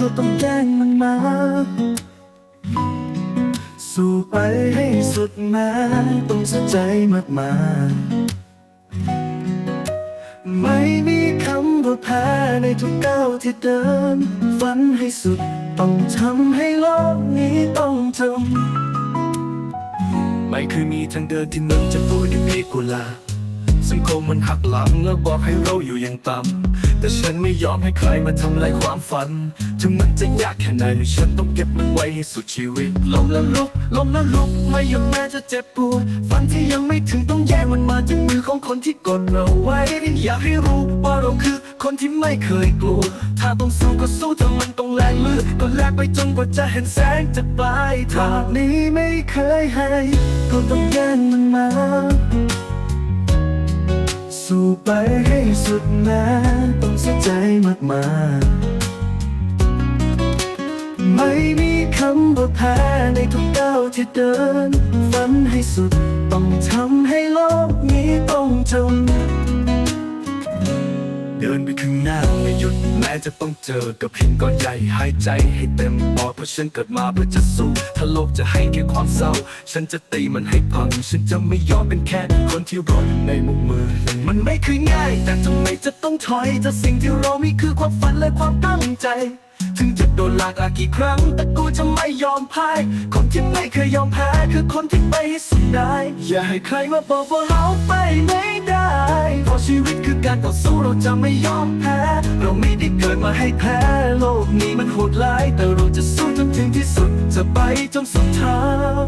ก็ต้องแจ้งมันมา สู้ไปให้สุดแม้ต้องเสีใจมากมาไม่มีคำว่าแพ้ในทุกก้าวที่เดิน ฝันให้สุดต้องทำให้โลกนี้ต้องทำไม่เคยมีทางเดินที่มึงจะพูดด้วยกุลาสังคมมันหักหลังแล้วบอกให้เราอยู่อย่างต่ำ แต่ฉันไม่ยอมให้ใครมาทำลายความฝัน ถึงมันจะยากแค่ไหนฉันต้องเก็บมันไว้ให้สุดชีวิตล้มแล้วลุกล้มแล้วลุกไม่หยุดแม้จะเจ็บปวดฝันที่ยังไม่ถึงต้องแย่งมันมาจากมือของคนที่กดเราไว้ อยากให้รู้ว่าเราคือคนที่ไม่เคยกลัว ถ้าต้องสู้ก็สู้ถ้ามันต้องแลกเลือก็แลกไปจนกว่าจะเห็นแสงจากปลายทางนี้ไม่เคยให้ก็ต้องแย่งมันมา สู้ไปให้สุดแม้ต้องเสียใจมากมายไม่มีคำว่าแพ้ในทุกก้าวที่เดิน ฝันให้สุดต้องทำให้โลกนี้ต้องจนเดินไปข้างหน้าไม่หยุดแม้จะต้องเจอกับหินก้อนใหญ่หายใจให้เต็มปอดเพราะฉันเกิดมาเพื่อจะสู้ถ้าโลกจะให้แค่ความเศร้า ฉันจะตีมันให้พัง ฉันจะไม่ยอมเป็นแค่คนที่รออยู่ในมุมมือ มันไม่เคยง่าย แต่ทำไมจะต้องถอยจากสิ่งที่เรามีคือความฝันและความตั้งใจ ถึงจะโดนหลากหลากี่ครั้ง แต่กูจะไม่ยอมพ่าย คนที่ไม่เคยยอมแพ้ คือคนที่ไปสุดได้ อย่าให้ใครมาบอกว่าเราไปไม่ได้ เพราะชีวิตคือการต่อสู้เราจะไม่ยอมแพ้ เราไม่ได้เกิดมาให้แพ้ โลกนี้มันโหดร้าย แต่เราจะสู้จนถึงที่สุด จะไปจนสุดทาง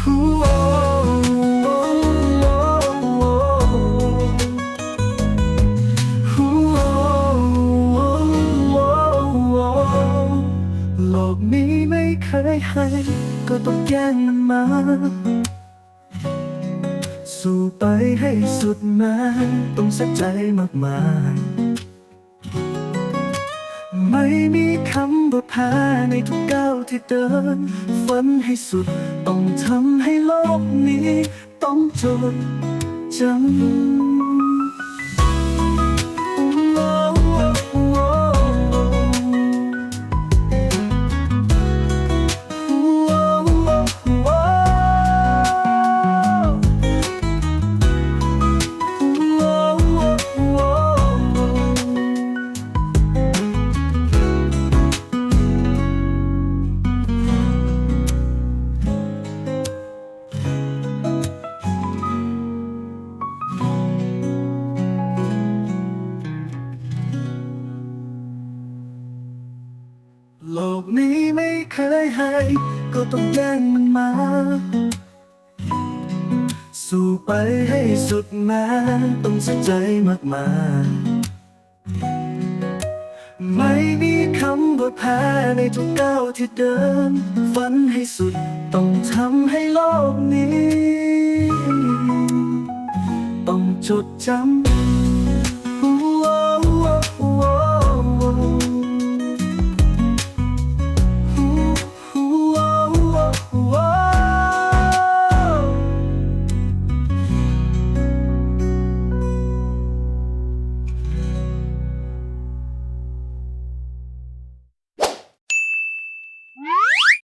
ฮู้ เคยให้ ก็ต้องแย่งมันมา สู้ไปให้สุดแม้ต้องเสียใจมากมายไม่มีคำว่าแพ้ในทุกก้าวที่เดิน ฝันให้สุด ต้องทำให้โลกนี้ ต้องจดจำ กนี้ไม่เคยให้ก็ต้องแย่งมันมา สู้ไปให้สุดแม้ต้องเสียใจมากมายไม่มีคำว่าแพ้ในทุกก้าวที่เดิน ฝันให้สุดต้องทำให้โลกนี้ ต้องจดจำ